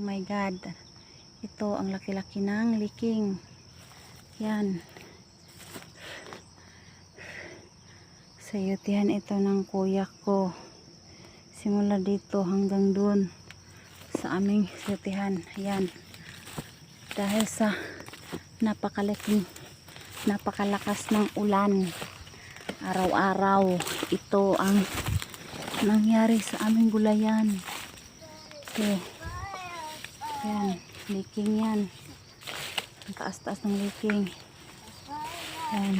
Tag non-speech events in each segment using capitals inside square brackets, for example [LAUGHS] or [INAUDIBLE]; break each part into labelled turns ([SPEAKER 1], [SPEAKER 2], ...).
[SPEAKER 1] Oh my God. Ito ang laki-laki ng liking. Yan. Sayutihan ito ng kuya ko. Simula dito hanggang dun sa aming sayutihan. Yan. Dahil sa napakalaking napakalakas ng ulan araw-araw ito ang nangyari sa aming gulayan ito yan leaking yan. Ang taas-taas ng leaking. Yan.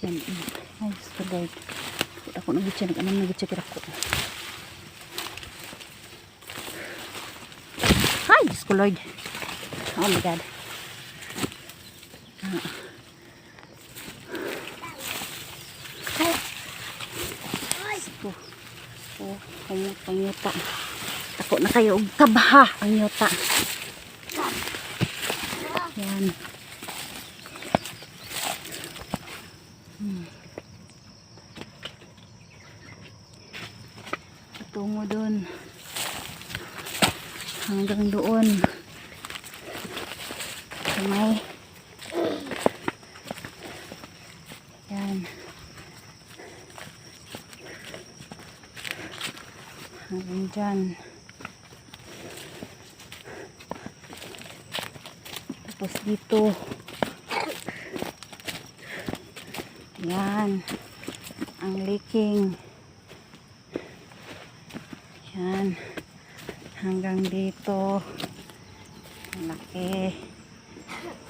[SPEAKER 1] Yan ay Diyos ko Lord. Ako nag-itcha nag-anam nag-itcha kira ko ay Diyos ko Lord. Oh my God. Ko. Oh, kamot ang yuta. Ako na kayo og kabaha ang yuta. Yan. Hmm. Patungo doon. Hanggang doon. Sa may Yan. Hanggang dyan. Tapos dito. Yan. Ang leaking. Yan. Hanggang dito. Laki.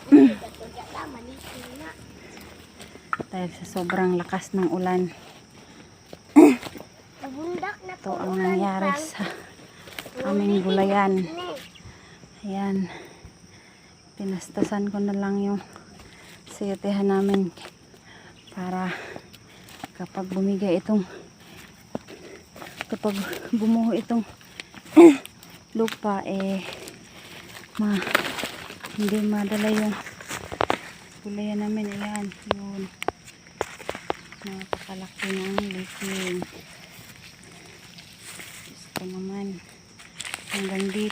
[SPEAKER 1] [CLEARS THROAT] Dahil sa sobrang lakas ng ulan. Ito ang nangyari sa aming gulayan. Ayan. Pinastasan ko na lang yung sayotehan namin para kapag bumigay itong kapag bumuho itong [COUGHS] lupa eh ma hindi madala yung gulayan namin ayan yun napakalaki ng leaking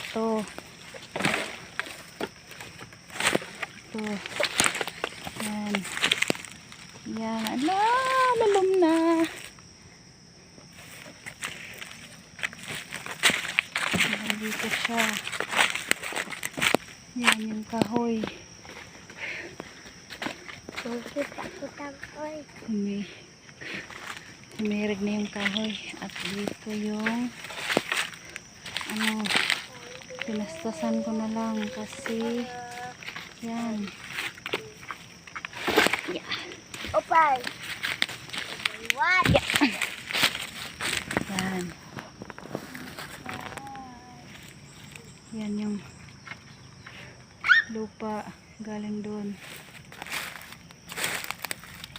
[SPEAKER 1] dito ito. Yan. Yan. Ala lalom na. Dito siya. Yan yung kahoy. Humi, humirig na yung kahoy. At dito yung ano pinastasan ko na lang kasi yan. Yeah,
[SPEAKER 2] Opay. What?
[SPEAKER 1] yan. Yan yung lupa galing doon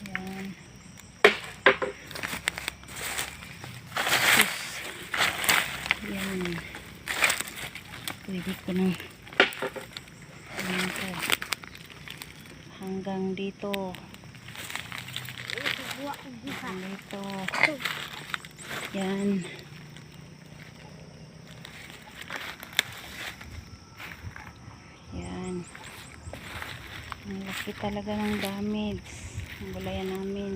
[SPEAKER 1] yan Tapos, yan pwede ko nang yan to hanggang dito. Hanggang dito. Yan. Yan. Ang laki talaga ng damage. Ang gulayan namin.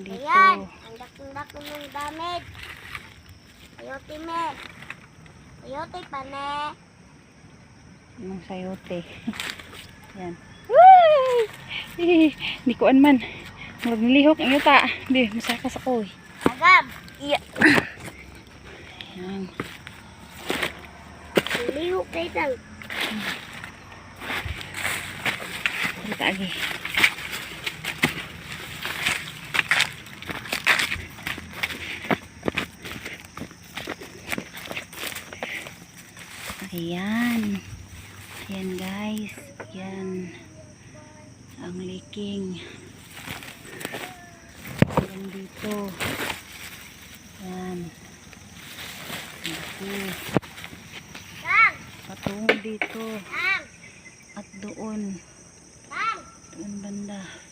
[SPEAKER 1] Dito.
[SPEAKER 2] Ayan. Ang dakong-dako ng damit. Ayote me. Ayote pa ne.
[SPEAKER 1] ng sayote [LAUGHS] yan Whee! [LAUGHS] Hindi ko man murag nilihok ang yuta di masakas ako eh
[SPEAKER 2] Agam.
[SPEAKER 1] iya yan
[SPEAKER 2] Lihok kay tang.
[SPEAKER 1] Kita lagi. Ayan. Ayan guys. Ayan. Ang leaking. Ayan dito. Ayan. Dito. Patungo dito. At doon. Doon banda.